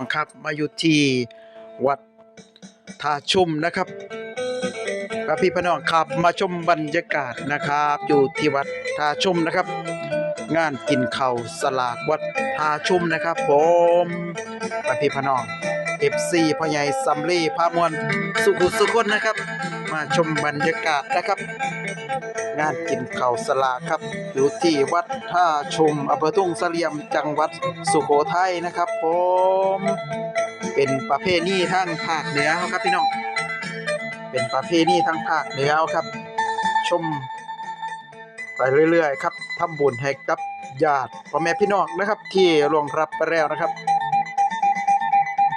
ครับมาอยู่ที่วัดท่าชุมนะครับพระพี่พน้องครับมาชมบรรยากาศนะครับ อยู่ที่วัดท่าชุมนะครับ งานกินข้าวสลากวัดท่าชุมนะครับ ผมพระพี่พน้อง FC พ่อใหญ่ซัมลีพามวลสุขุสุคนนะครับ มาชมบรรยากาศนะครับ งานกินข้าวสลาครับ อยู่ที่วัดท่าชุมอำเภอทุ่งเสลี่ยมจังหวัดสุโขทัยนะครับผมเป็นประเพณีทางภาคเหนือครับพี่น้องเป็นประเพณีทางภาคเหนือครับ ชมไปเรื่อยๆครับทำบุญให้กับญาติพ่อแม่พี่น้องนะครับ ที่ร่วงรับไปแล้วนะครับ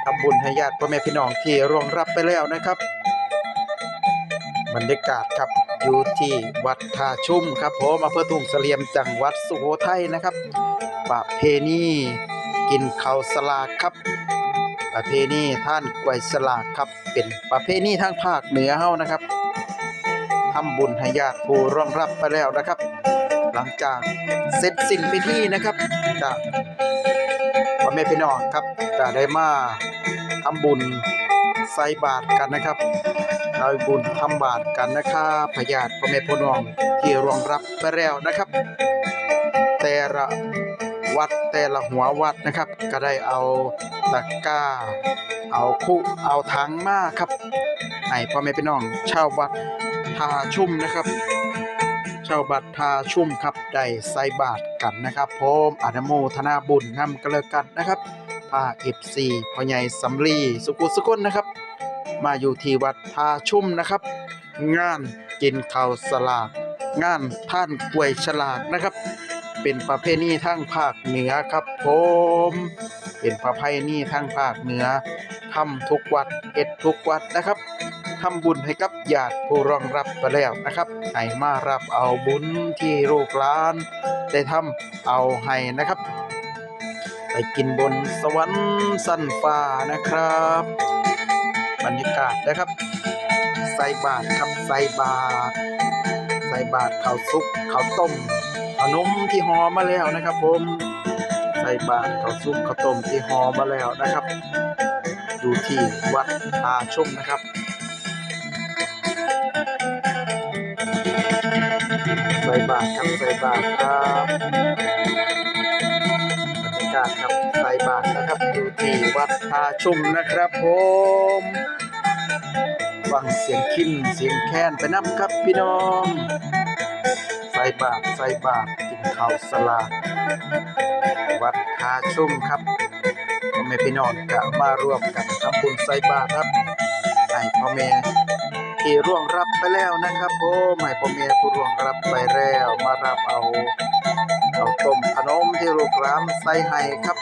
ทำบุญให้ญาติพ่อแม่พี่น้องที่ร่วงรับไปแล้วนะครับ บรรยากาศครับอยู่ที่วัดท่าชุ่มครับผมอำเภอทุ่งเสลี่ยมจังหวัดสุโขทัยนะครับประเพณีกินข้าวสลากครับ ประเพณีท่านกวยสลากครับ เป็นประเพณีทางภาคเหนือเฮานะครับทำบุญให้ญาติผู้ร่วงรับไปแล้วนะครับ หลังจากเสร็จสิ้นพิธีนะครับจะพ่อแม่พี่น้องครับจะได้มา ทำบุญใส่บาตรกันนะครับเราบุญทำบาตรกันนะครับพญาติพ่อแม่พี่น้องที่รวงรับไปแล้วนะครับ แต่ละวัดแต่ละหัววัดนะครับ ก็ได้เอาตะกร้า เอาคุเอาถังมาครับให้พ่อแม่พี่น้องชาววัดทาชุ่มนะครับชาวบัดทาชุ่มครับได้ใส่บาตรกันนะครับผมอนุโมทนาบุญนำกระเลอกันนะครับ พาเอฟซีพ่อใหญ่สำลีสุกุสุกุนนะครับ มาอยู่ที่วัดทาชุ่มนะครับ งานกินข้าวสลาก งานท่านกล้วยฉลากนะครับ เป็นประเพณีทางภาคเหนือครับผมเป็นประเพณีทางภาคเหนือทำทุกวัดเอ็ดทุกวัดนะครับทำบุญให้กับญาติผู้รองรับไปแล้วนะครับให้มารับเอาบุญที่ลูกหลาน ได้ทำเอาให้นะครับ ไปกินบนสวรรค์สั้นฟ้านะครับ บรรยากาศนะครับ ใส่บาตรครับใส่บาตรใส่บาตรข้าวซุปข้าวต้มขนมที่ห่อมาแล้วนะครับ ผมใส่บาตรข้าวซุปข้าวต้มที่ห่อมาแล้วนะครับ อยู่ที่วัดทาชุ่มนะครับใส่บาตรครับใส่บาตรครับ อยู่ที่วัดทาชุ่มนะครับผมฟังเสียงขิ้นเสียงแค้นไปน้ำครับพี่น้อง ใส่บาตรใส่บาตรกินข้าวสลากวัดทาชุ่มครับพ่อแม่พี่น้องก็มารวมกันทำบุญใส่บาตรครับให้พ่อแม่ที่ร่วงรับไปแล้วนะครับผมให้พ่อแม่ผู้ร่วงรับไปแล้วมารับเอาเอาต้มขนมที่ลูกหลานใส่ให้ครับ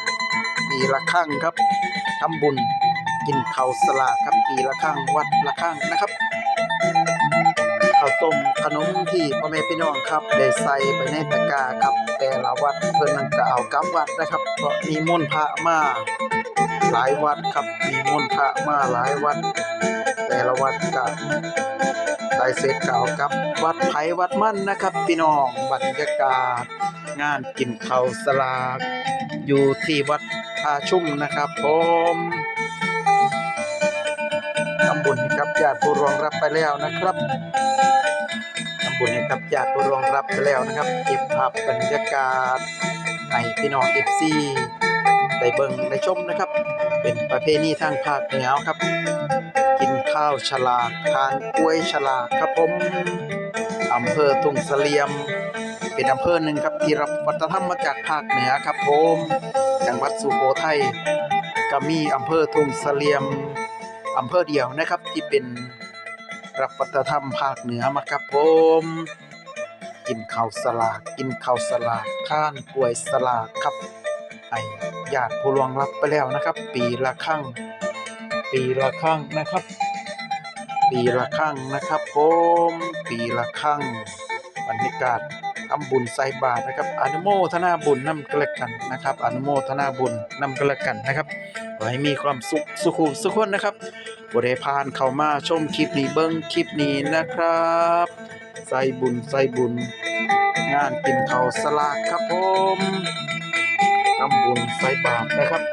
ละครั้งครับทำบุญกินข้าสลาครับปีละครั้งวัดละครั้งนะครับข้าวต้มขนมที่พ่อแม่พี่น้องครับได้ใส่ไปในตะกร้าครับแต่ละวัดเพิ่นนั่นก็เอากำวัดนะครับเพราะมีมนต์พระมาหลายวัดครับมีมนต์พระมาหลายวัด แต่ละวัดก็ได้เสร็จเก่ากับวัดไผ่วัดมั่นนะครับ พี่น้องบรรยากาศงานกินข้าวสลากอยู่ที่วัด ท่าชุ่มนะครับผมทำบุญให้กับญาติผู้รวงรับไปแล้วนะครับทำบุญให้กับญาติผู้รวงรับไปแล้วนะครับ เก็บภาพบรรยากาศให้พี่น้องเอฟซีได้เบิ่งได้ชมนะครับ เป็นประเพณีทางภาคเหนือครับ กินข้าวฉลากทานกล้วยฉลากครับผมอำเภอทุ่งเสลี่ยม เป็นอำเภอหนึ่งครับที่รับวัฒนธรรมมาจากภาคเหนือครับผมจังหวัดสุโขทัยก็มีอำเภอทุ่งเสลียมอำเภอเดียวนะครับที่เป็นรับวัฒนธรรมภาคเหนือมาครับผมกินข้าวสลากกินข้าวสลากทานกล้วยสลากครับไอ้ญาติผู้ลวงลับไปแล้วนะครับ ปีละครั้งปีละครั้งนะครับ ปีละครั้งนะครับผมปีละครั้งบรรยากาศ ทำบุญใส่บาตรนะครับอนุโมทนาบุญนำกระกันนะครับอนุโมทนาบุญนำกระกันนะครับขอให้มีความสุขสุขุสุขคนนะครับบริพานเข้ามาชมคลิปนี้เบิ้งคลิปนี้นะครับ ใส่บุญใส่บุญ งานกินข้าวสลากครับผมทำบุญใส่บาตรนะครับ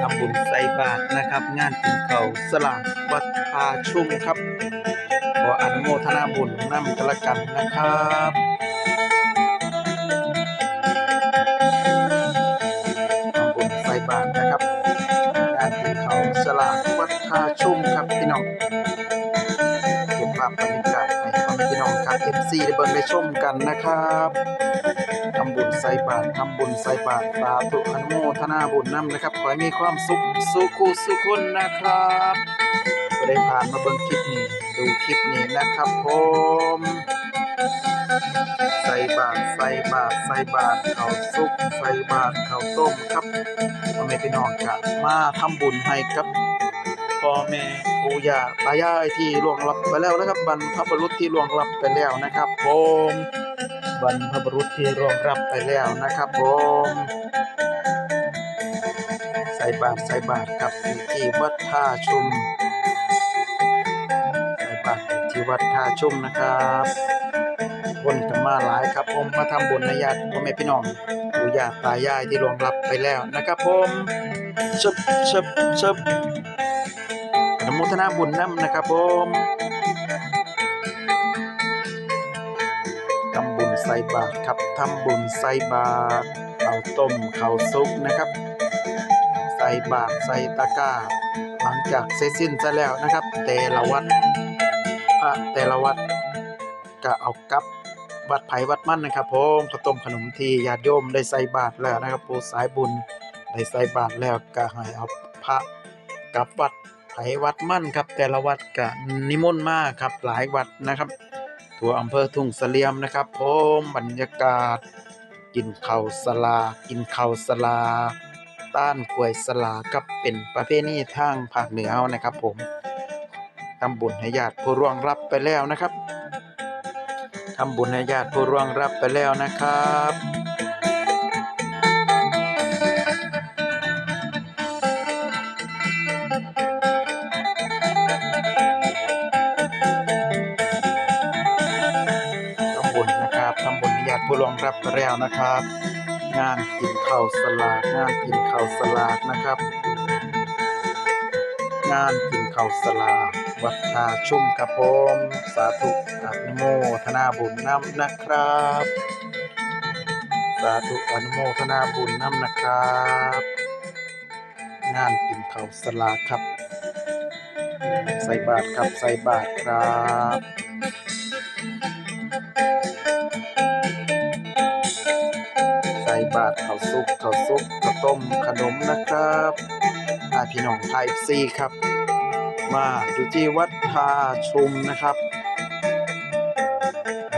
ทำบุญใส่บาตรนะครับ งานกินเขาวสลากวัดพาชุ่มครับ ออนุโมทนาบุญนำกันละกันนะครับทำบุญใส่บาตรนะครับงานกินเขาวสลากวัดพาชุ่มครับพี่น้องเก็บภาพบรรยากาศให้พ่อแม่พี่น้องครับ FC ได้เบิ่งได้ชมกันนะครับทำบุญใส่บาตรทำบุญใส่บาตรสาธุอนุโมทนาบุญนำนะครับขอให้มีความสุขสุขุสุขคนนะครับ็ได้ผ่านมาเบิ่งคลิปนี้ ดูคลิปนี้นะครับผมใส่บาตรใส่บาตรใส่บาตรข้าวสุกใส่บาตรข้าวต้มครับพ่อแม่พี่น้องครับมาทำบุญให้ครับพ่อแม่ปู่ย่าตายายที่ล่วงลับไปแล้วนะครับบรรพบุรุษที่ล่วงลับไปแล้วนะครับผมบรรพบุรุษที่ล่วงลับไปแล้วนะครับผมใส่บาตรใส่บาตรครับที่วัดท่าชุม ที่วัดท่าชุ่มนะครับคนกันมาหลายครับผมมาทำบุญในญาติพ่อแม่พี่น้องปู่ย่าตายายที่ลวงลับไปแล้วนะครับผมชบชบชบอนโมทนาบุญน้ำนะครับผมทำบุญใส่บาตรครับทำบุญใส่บาตรข้าต้มข้าวซุปนะครับ ใส่บาตรใส่ตะกร้าหลังจากเสร็จสิ้นซะแล้วนะครับ แต่ละวัดพ ระแต่ละวัดก็เอากับวัดไผ่วัดมั่นนะครับผมข้าวต้มขนมที่ญาติโยมได้ใส่บาตรแล้วนะครับผู้สายบุญได้ใส่บาตรแล้วก็ให้เอาพระกับวัดไผ่วัดมั่นครับ แต่ละวัดก็นิมนต์มาครับหลายวัดนะครับ ทั่วอำเภอทุ่งเสลี่ยมนะครับผมบรรยากาศ กินข้าวสลา กินข้าวสลา ต้านกล้วยสลากับเป็นประเพณีทางภาคเหนือนะครับผม ทำบุญให้ญาติผู้ร่วงรับไปแล้วนะครับทำบุญให้ญาติผู้ร่วงรับไปแล้วนะครับทำบุญนะครับทำบุญให้ญาติผู้ร่วงรับไปแล้วนะครับ งานกินข้าวสลากงานกินข้าวสลากนะครับ งานกินข้าวสลาก วัดท่าชุ่มครับผม สาธุอนุโมทนาบุญนำนะครับ สาธุอนุโมทนาบุญนำนะครับ งานกินข้าสลากครับ ใส่บาตรครับใส่บาตรครับใส่บาตรข้าวซุปข้าวซุปข้าวต้มขนมนะครับอาพี่น้องไทยซีครับ มาอยู่ที่วัดท่าชุมนะครับ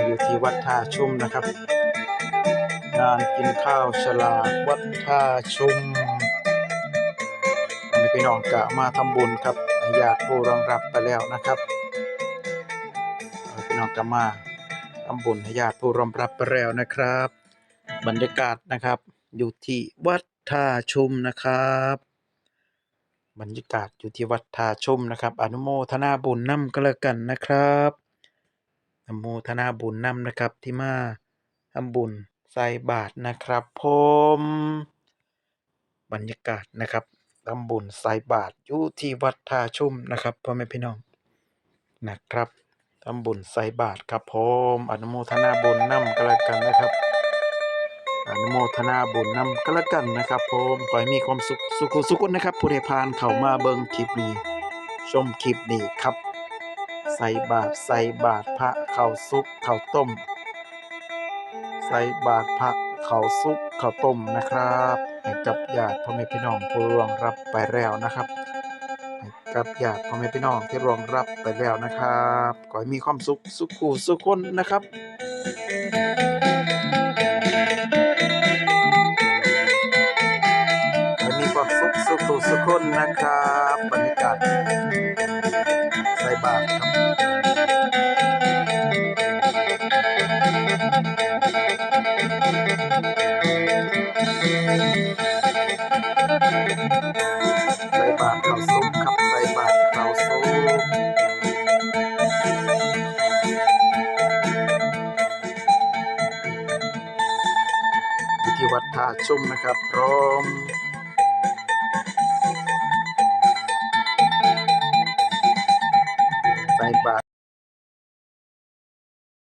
อยู่ที่วัดท่าชุมนะครับ งานกินข้าวฉลากวัดท่าชุมอันนี้พี่น้องกะมาทำบุญครับญาติผู้รองรับไปแล้วนะครับพี่น้องกะมาทำบุญญาติผู้รองรับไปแล้วนะครับ บรรยากาศนะครับ อยู่ที่วัดท่าชุมนะครับ บรรยากาศอยู่ที่วัดท่าชุมนะครับ อนุโมทนาบุญนำก็แล้วกันนะครับอนุโมทนาบุญนำนะครับที่มาทำบุญใส่บาตรนะครับผมบรรยากาศนะครับทำบุญใส่บาตรอยู่ที่วัดท่าชุมนะครับพ่อแม่พี่น้องนะครับทำบุญใส่บาตรครับผมอนุโมทนาบุญนำก็แล้วกันนะครับ อนุโมทนาบุญนำก็แล้วกันนะครับผมขอให้มีความสุขสุขสุขคนนะครับผู้ใดผ่านเข้ามาเบิ่งคลิปนี้ ชมคลิปนี้ครับ ใส่บาตรใส่บาตรพระข้าวสุกข้าวต้ม ใส่บาตรพระข้าวสุกข้าวต้มนะครับให้กับญาติพ่อแม่พี่น้องผู้ร่วงรับไปแล้วนะครับให้กับญาติพ่อแม่พี่น้องที่ร่วงรับไปแล้วนะครับขอให้มีความสุขสุขสุขคนนะครับ สุขสุขสุขคนนะครับบรรยากาศใส่บาตรครับใส่บาตรข้าวสุกครับใส่บาตรข้าวสุกอยู่ที่วัดท่าชุ่มนะครับ พร้อม